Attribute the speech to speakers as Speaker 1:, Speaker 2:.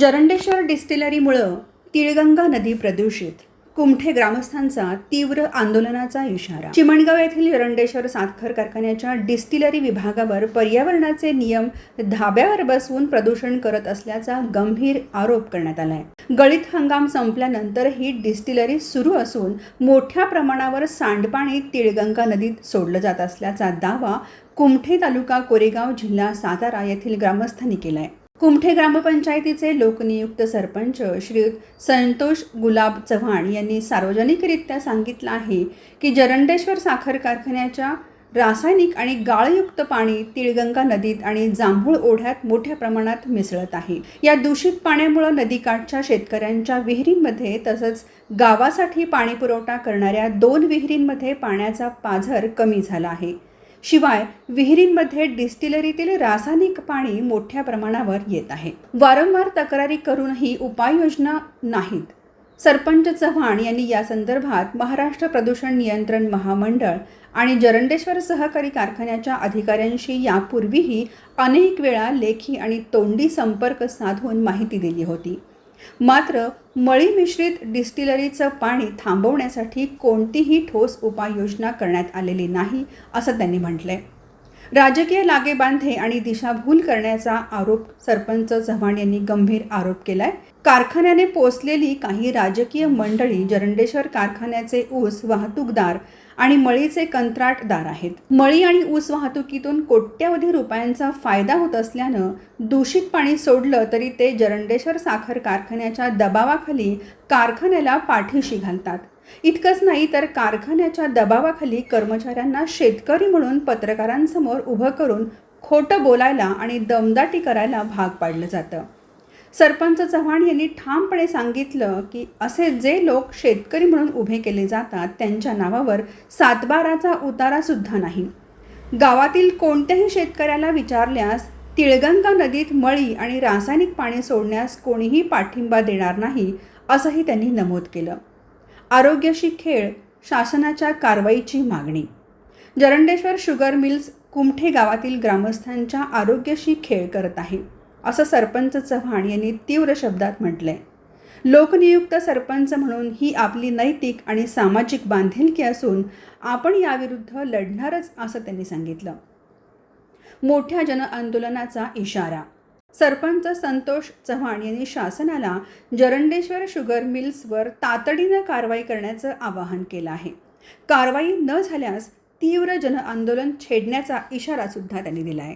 Speaker 1: जरंडेश्वर डिस्टिलरीमुळं तिळगंगा नदी प्रदूषित. कुमठे ग्रामस्थांचा तीव्र आंदोलनाचा इशारा. चिमणगाव येथील जरंडेश्वर साखर कारखान्याच्या डिस्टिलरी विभागावर पर्यावरणाचे नियम धाब्यावर बसवून प्रदूषण करत असल्याचा गंभीर आरोप करण्यात आलाय. गळीत हंगाम संपल्यानंतर ही डिस्टिलरी सुरू असून मोठ्या प्रमाणावर सांडपाणी तिळगंगा नदीत सोडलं जात असल्याचा दावा कुमठे तालुका कोरेगाव जिल्हा सातारा येथील ग्रामस्थांनी केलाय. कुमठे ग्रामपंचायतीचे लोकनियुक्त सरपंच श्री संतोष गुलाब चव्हाण यांनी सार्वजनिकरित्या सांगितलं आहे की जरंडेश्वर साखर कारखान्याच्या रासायनिक आणि गाळयुक्त पाणी तिळगंगा नदीत आणि जांभूळ ओढ्यात मोठ्या प्रमाणात मिसळत आहे. या दूषित पाण्यामुळे नदीकाठच्या शेतकऱ्यांच्या विहिरींमध्ये तसंच गावासाठी पाणी पुरवठा करणाऱ्या दोन विहिरींमध्ये पाण्याचा पाझर कमी झाला आहे. शिवाय विहिरींमध्ये डिस्टिलरीतील रासायनिक पाणी मोठ्या प्रमाणावर येत आहे. वारंवार तक्रारी करूनही उपाययोजना नाहीत. सरपंच चव्हाण यांनी या संदर्भात महाराष्ट्र प्रदूषण नियंत्रण महामंडळ आणि जरंडेश्वर सहकारी कारखान्याच्या अधिकाऱ्यांशी यापूर्वीही अनेक वेळा लेखी आणि तोंडी संपर्क साधून माहिती दिली होती. मात्र मळी मिश्रित डिस्टिलरीचं पाणी थांबवण्यासाठी कोणतीही ठोस उपाययोजना करण्यात आलेली नाही असं त्यांनी म्हटलंय. राजकीय लागेबांधे आणि दिशाभूल करण्याचा आरोप सरपंच चव्हाण यांनी गंभीर आरोप केलाय. कारखान्याने पोचलेली काही राजकीय मंडळी जरंडेश्वर कारखान्याचे ऊस वाहतूकदार आणि मळीचे कंत्राटदार आहेत. मळी आणि ऊस वाहतुकीतून कोट्यवधी रुपयांचा फायदा होत असल्यानं दूषित पाणी सोडलं तरी ते जरंडेश्वर साखर कारखान्याच्या दबावाखाली कारखान्याला पाठीशी घालतात. इतकंच नाही तर कारखान्याच्या दबावाखाली कर्मचाऱ्यांना शेतकरी म्हणून पत्रकारांसमोर उभं करून खोटं बोलायला आणि दमदाटी करायला भाग पाडलं जातं. सरपंच चव्हाण यांनी ठामपणे सांगितलं की असे जे लोक शेतकरी म्हणून उभे केले जातात त्यांच्या नावावर सातबाराचा उतारासुद्धा नाही. गावातील कोणत्याही शेतकऱ्याला विचारल्यास तिळगंगा नदीत मळी आणि रासायनिक पाणी सोडण्यास कोणीही पाठिंबा देणार नाही असंही त्यांनी नमूद केलं. आरोग्याशी खेळ शासनाच्या कारवाईची मागणी. जरंडेश्वर शुगर मिल्स कुमठे गावातील ग्रामस्थांच्या आरोग्याशी खेळ करत आहे असं सरपंच चव्हाण यांनी तीव्र शब्दात म्हटलं आहे लोकनियुक्त सरपंच म्हणून ही आपली नैतिक आणि सामाजिक बांधिलकी असून आपण याविरुद्ध लढणारच असं त्यांनी सांगितलं. मोठ्या जनआंदोलनाचा इशारा सरपंच संतोष चव्हाण यांनी शासनाला जरंडेश्वर शुगर मिल्सवर तातडीनं कारवाई करण्याचं आवाहन केलं आहे. कारवाई न झाल्यास तीव्र जनआंदोलन छेडण्याचा इशारासुद्धा त्यांनी दिला आहे